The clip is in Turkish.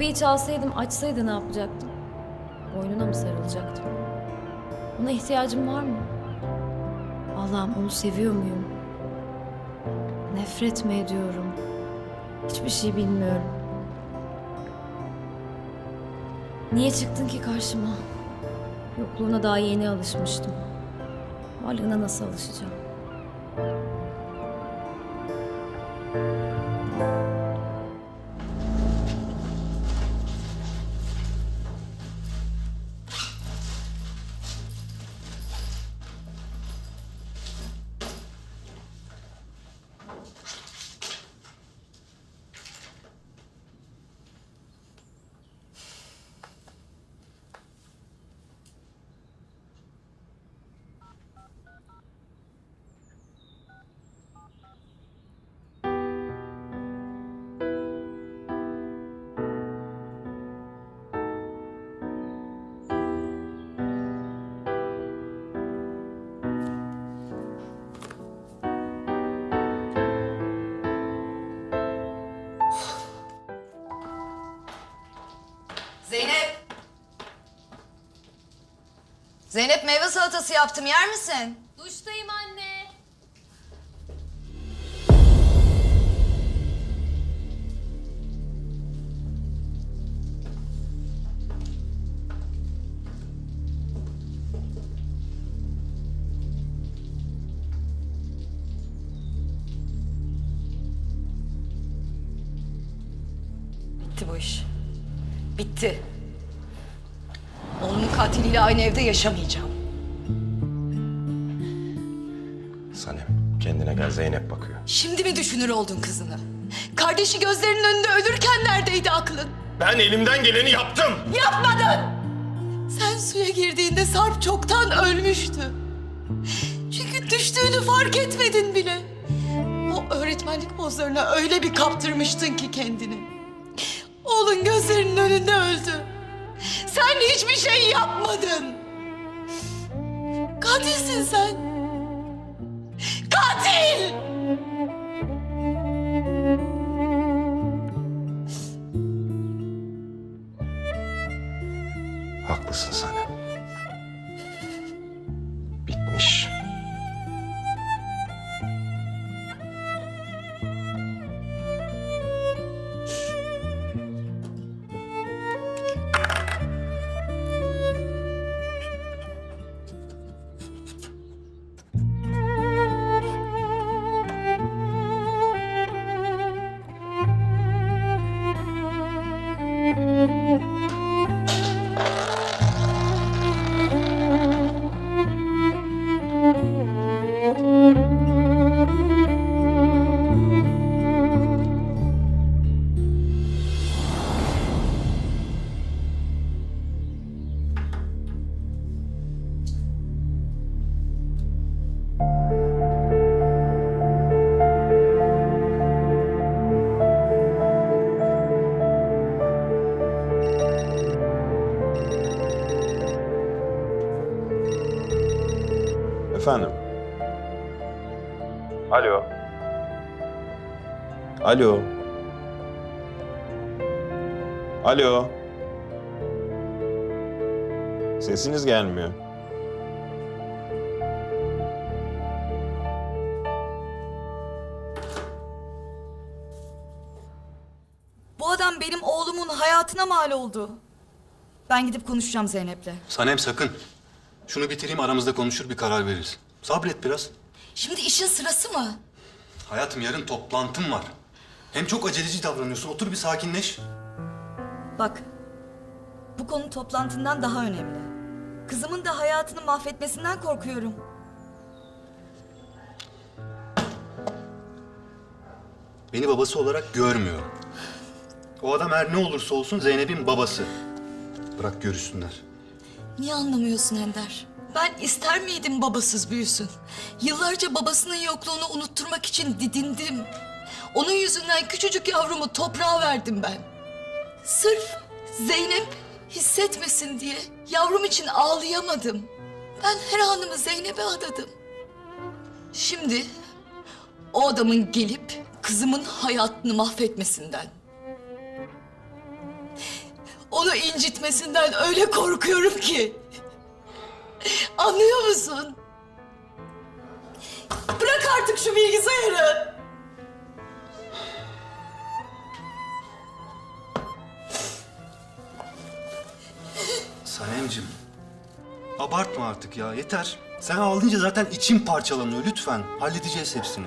Kapıyı çalsaydım açsaydı ne yapacaktım? Boynuna mı sarılacaktım? Ona ihtiyacım var mı? Allah'ım onu seviyor muyum? Nefret mi ediyorum? Hiçbir şey bilmiyorum. Niye çıktın ki karşıma? Yokluğuna daha yeni alışmıştım. Varlığına nasıl alışacağım? Zeynep meyve salatası yaptım yer misin? Duştayım anne. Bitti bu iş. Bitti. Oğlumun katiliyle aynı evde yaşamayacağım. Sanem kendine gel Zeynep bakıyor. Şimdi mi düşünür oldun kızını? Kardeşi gözlerinin önünde ölürken neredeydi aklın? Ben elimden geleni yaptım. Yapmadın! Sen suya girdiğinde Sarp çoktan ölmüştü. Çünkü düştüğünü fark etmedin bile. O öğretmenlik pozlarına öyle bir kaptırmıştın ki kendini. Oğlun gözlerinin önünde öldü. Hiçbir şey yapmadın. Katilsin sen. Katil! Haklısın Sanem. Efendim? Alo. Alo. Alo. Sesiniz gelmiyor. Bu adam benim oğlumun hayatına mal oldu. Ben gidip konuşacağım Zeynep'le. Sanem sakın. Şunu bitireyim aramızda konuşur bir karar veririz. Sabret biraz. Şimdi işin sırası mı? Hayatım yarın toplantım var. Hem çok aceleci davranıyorsun. Otur bir sakinleş. Bak, bu konu toplantından daha önemli. Kızımın da hayatını mahvetmesinden korkuyorum. Beni babası olarak görmüyor. O adam her ne olursa olsun Zeynep'in babası. Bırak görüşsünler. Niye anlamıyorsun Ender? Ben ister miydim babasız büyüsün? Yıllarca babasının yokluğunu unutturmak için didindim. Onun yüzünden küçücük yavrumu toprağa verdim ben. Sırf Zeynep hissetmesin diye yavrum için ağlayamadım. Ben her anımı Zeynep'e adadım. Şimdi o adamın gelip kızımın hayatını mahvetmesinden. Onu incitmesinden öyle korkuyorum ki. Anlıyor musun? Bırak artık şu bilgisayarı. Sanemcim. Abartma artık ya yeter. Sen ağlayınca zaten içim parçalanıyor lütfen. Halledeceğiz hepsini.